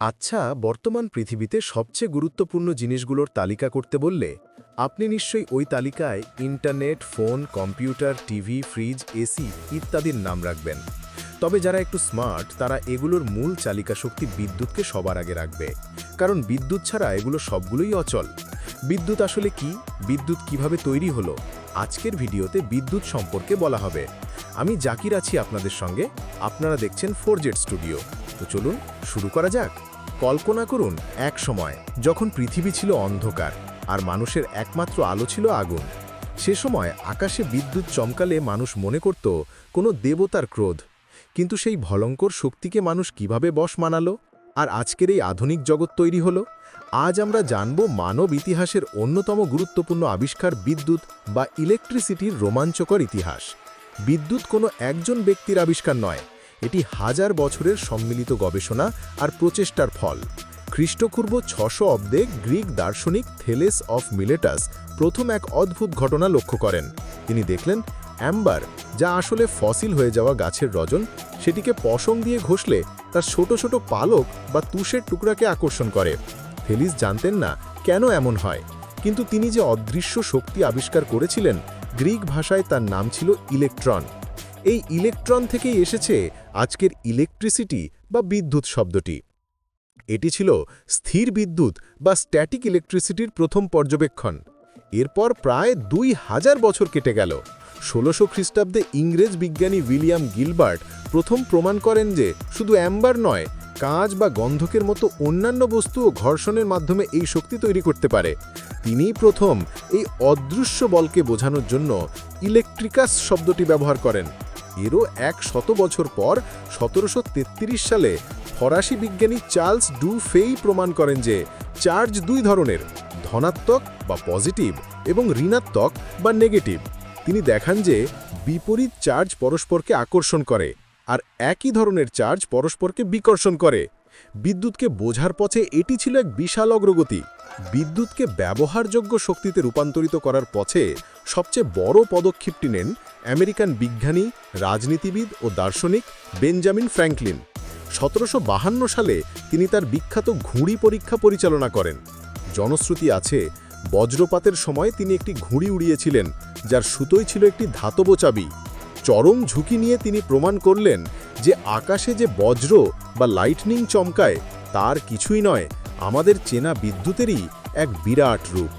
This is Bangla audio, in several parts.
আচ্ছা বর্তমান পৃথিবীতে সবচেয়ে গুরুত্বপূর্ণ জিনিসগুলোর তালিকা করতে বললে, আপনি নিশ্চয়ই ওই তালিকায় internet, phone, computer, TV, fridge, AC ইত্যাদির নাম রাখবেন। তবে যারা একটু স্মার্ট, তারা এগুলোর মূল চালিকা শক্তি বিদ্যুৎকে সবার আগে রাখবে। কারণ বিদ্যুৎ ছাড়া এগুলো সবগুলোই অচল। বিদ্যুৎ আসলে কি? বিদ্যুৎ কীভাবে তৈরি হলো? আজকের ভিডিওতে বিদ্যুৎ সম্পর্কে বলা হবে। আমি জাকির আছি আপনাদের সঙ্গে। আপনারা দেখছেন ফোর জেড স্টুডিও। তো চলুন, শুরু করা যাক। কল্পনা করুন এক সময়, যখন পৃথিবী ছিল অন্ধকার আর মানুষের একমাত্র আলো ছিল আগুন। সে সময় আকাশে বিদ্যুৎ চমকালে মানুষ মনে করত, কোনো দেবতার ক্রোধ। কিন্তু সেই ভলঙ্কর শক্তিকে মানুষ কীভাবে বশ মানালো? আর আজকের এই আধুনিক জগৎ তৈরি হলো? আজ আমরা জানব মানব ইতিহাসের অন্যতম গুরুত্বপূর্ণ আবিষ্কার বিদ্যুৎ বা ইলেকট্রিসিটির রোমাঞ্চকর ইতিহাস। বিদ্যুৎ কোনো একজন ব্যক্তির আবিষ্কার নয় এটি হাজার বছরের সম্মিলিত গবেষণা আর প্রচেষ্টার ফল। খ্রিস্টপূর্ব ছশো অব্দে গ্রিক দার্শনিক থেলেস অফ মিলেটাস প্রথম এক অদ্ভুত ঘটনা লক্ষ্য করেন। তিনি দেখলেন, অ্যাম্বার, যা আসলে ফসিল হয়ে যাওয়া গাছের রজন, সেটিকে পশম দিয়ে ঘষলে তার ছোট ছোট পালক বা তুষের টুকরাকে আকর্ষণ করে। ফেলিস জানতেন না কেন এমন হয়, কিন্তু তিনি যে অদৃশ্য শক্তি আবিষ্কার করেছিলেন, গ্রিক ভাষায় তার নাম ছিল ইলেকট্রন। এই ইলেকট্রন থেকেই এসেছে আজকের ইলেকট্রিসিটি বা বিদ্যুৎ শব্দটি। এটি ছিল স্থির বিদ্যুৎ বা স্ট্যাটিক ইলেকট্রিসিটির প্রথম পর্যবেক্ষণ। এরপর প্রায় দুই হাজার বছর কেটে গেল। ষোলোশো খ্রিস্টাব্দে ইংরেজ বিজ্ঞানী উইলিয়াম গিলবার্ট প্রথম প্রমাণ করেন যে শুধু অ্যাম্বার নয়, কাঁচ বা গন্ধকের মতো অন্যান্য বস্তুও ঘর্ষণের মাধ্যমে এই শক্তি তৈরি করতে পারে। তিনিই প্রথম এই অদৃশ্য বলকে বোঝানোর জন্য ইলেকট্রিকাস শব্দটি ব্যবহার করেন। এরও এক শত বছর পর সতেরোশো তেত্রিশ সালে ফরাসি বিজ্ঞানী চার্লস ডু ফেই প্রমাণ করেন যে চার্জ দুই ধরনের, ধনাত্মক বা পজিটিভ এবং ঋণাত্মক বা নেগেটিভ। তিনি দেখান যে বিপরীত চার্জ পরস্পরকে আকর্ষণ করে আর একই ধরনের চার্জ পরস্পরকে বিকর্ষণ করে। বিদ্যুৎকে বোঝার পথে এটি ছিল এক বিশাল অগ্রগতি। বিদ্যুৎকে ব্যবহারযোগ্য শক্তিতে রূপান্তরিত করার পথে সবচেয়ে বড় পদক্ষেপটি নেন আমেরিকান বিজ্ঞানী, রাজনীতিবিদ ও দার্শনিক বেঞ্জামিন ফ্র্যাঙ্কলিন। সতেরোশো সালে তিনি তার বিখ্যাত ঘুড়ি পরীক্ষা পরিচালনা করেন। জনশ্রুতি আছে, বজ্রপাতের সময় তিনি একটি ঘুড়ি উড়িয়েছিলেন, যার সুতোই ছিল একটি ধাতব চাবি। চরম ঝুঁকি নিয়ে তিনি প্রমাণ করলেন যে আকাশে যে বজ্র বা লাইটনিং চমকায়, তার কিছুই নয়, আমাদের চেনা বিদ্যুতেরই এক বিরাট রূপ।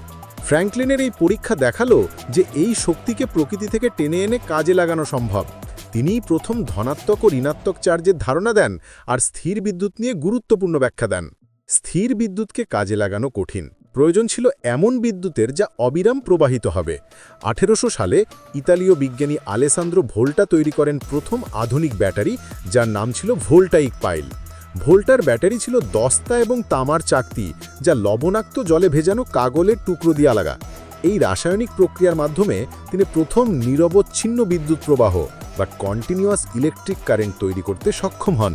ফ্র্যাঙ্কলিনের এই পরীক্ষা দেখাল যে এই শক্তিকে প্রকৃতি থেকে টেনে এনে কাজে লাগানো সম্ভব। তিনিই প্রথম ধনাত্মক ও ঋণাত্মক চার্জের ধারণা দেন আর স্থির বিদ্যুৎ নিয়ে গুরুত্বপূর্ণ ব্যাখ্যা দেন। স্থির বিদ্যুৎকে কাজে লাগানো কঠিন। প্রয়োজন ছিল এমন বিদ্যুতের যা অবিরাম প্রবাহিত হবে। আঠেরোশো সালে ইতালীয় বিজ্ঞানী আলেসান্দ্রো ভোল্টা তৈরি করেন প্রথম আধুনিক ব্যাটারি, যার নাম ছিল ভোল্টাইক পাইল। ভোল্টার ব্যাটারি ছিল দস্তা এবং তামার চাকতি, যা লবণাক্ত জলে ভেজানো কাগলের টুকরো দিয়ে লাগা এই রাসায়নিক প্রক্রিয়ার মাধ্যমে তিনি প্রথম নিরবচ্ছিন্ন বিদ্যুৎ প্রবাহ বা কন্টিনিউয়াস ইলেকট্রিক কারেন্ট তৈরি করতে সক্ষম হন।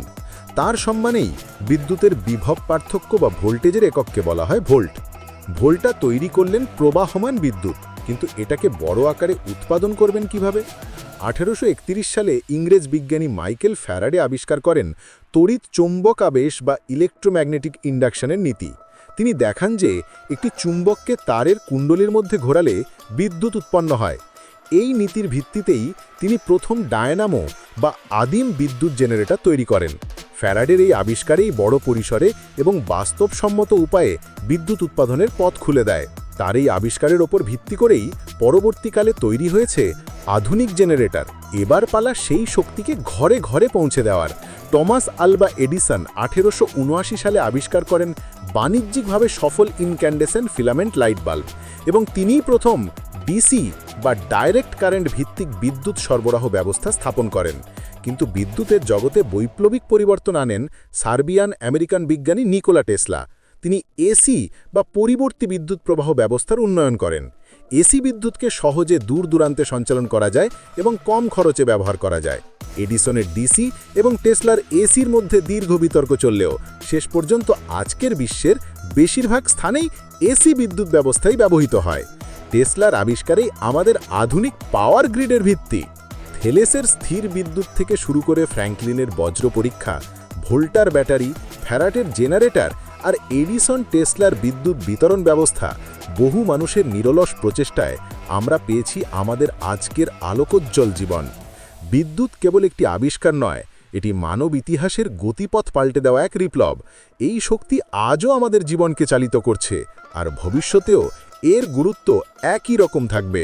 তার সম্মানেই বিদ্যুতের বিভব পার্থক্য বা ভোল্টেজের একককে বলা হয় ভোল্ট। ভোল্টা তৈরি করলেন প্রবাহমান বিদ্যুৎ, কিন্তু এটাকে বড় আকারে উৎপাদন করবেন কীভাবে? আঠেরোশো একত্রিশ সালে ইংরেজ বিজ্ঞানী মাইকেল ফ্যারাডে আবিষ্কার করেন তড়িৎ চুম্বক আবেশ বা ইলেকট্রোম্যাগনেটিক ইন্ডাকশনের নীতি। তিনি দেখান যে একটি চুম্বককে তারের কুণ্ডলীর মধ্যে ঘোরালে বিদ্যুৎ উৎপন্ন হয়। এই নীতির ভিত্তিতেই তিনি প্রথম ডায়নামো বা আদিম বিদ্যুৎ জেনারেটর তৈরি করেন। ফ্যারাডের এই আবিষ্কারেই বড় পরিসরে এবং বাস্তবসম্মত উপায়ে বিদ্যুৎ উৎপাদনের পথ খুলে দেয়। তার এই আবিষ্কারের ওপর ভিত্তি করেই পরবর্তীকালে তৈরি হয়েছে আধুনিক জেনারেটর। এবার পালা সেই শক্তিকে ঘরে ঘরে পৌঁছে দেওয়ার। টমাস আলবা এডিসন আঠেরোশো উনআশি সালে আবিষ্কার করেন বাণিজ্যিকভাবে সফল ইনক্যান্ডেসেন্ট ফিলামেন্ট লাইট বাল্ব এবং তিনিই প্রথম ডিসি বা ডাইরেক্ট কারেন্ট ভিত্তিক বিদ্যুৎ সরবরাহ ব্যবস্থা স্থাপন করেন। কিন্তু বিদ্যুতের জগতে বৈপ্লবিক পরিবর্তন আনেন সার্বিয়ান আমেরিকান বিজ্ঞানী নিকোলা টেসলা। তিনি এসি বা পরিবর্তী বিদ্যুৎ প্রবাহ ব্যবস্থার উন্নয়ন করেন। এসি বিদ্যুৎকে সহজে দূর দূরান্তে সঞ্চালন করা যায় এবং কম খরচে ব্যবহার করা যায়। এডিসনের ডিসি এবং টেসলার এসির মধ্যে দীর্ঘ বিতর্ক চললেও শেষ পর্যন্ত আজকের বিশ্বের বেশিরভাগ স্থানেই এসি বিদ্যুৎ ব্যবস্থাই ব্যবহৃত হয়। টেসলার আবিষ্কারেই আমাদের আধুনিক পাওয়ার গ্রিডের ভিত্তি। থেলেসের স্থির বিদ্যুৎ থেকে শুরু করে ফ্র্যাঙ্কলিনের বজ্র পরীক্ষা, ভোল্টার ব্যাটারি, ফ্যারাটের জেনারেটর আর এডিসন টেসলার বিদ্যুৎ বিতরণ ব্যবস্থা বহু মানুষের নিরলস প্রচেষ্টায় আমরা পেয়েছি আমাদের আজকের আলোকোজ্জ্বল জীবন। বিদ্যুৎ কেবল একটি আবিষ্কার নয়, এটি মানব ইতিহাসের গতিপথ পাল্টে দেওয়া এক বিপ্লব। এই শক্তি আজও আমাদের জীবনকে চালিত করছে আর ভবিষ্যতেও এর গুরুত্ব একই রকম থাকবে।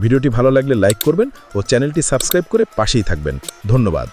ভিডিওটি ভালো লাগলে লাইক করবেন ও চ্যানেলটি সাবস্ক্রাইব করে পাশেই থাকবেন। ধন্যবাদ।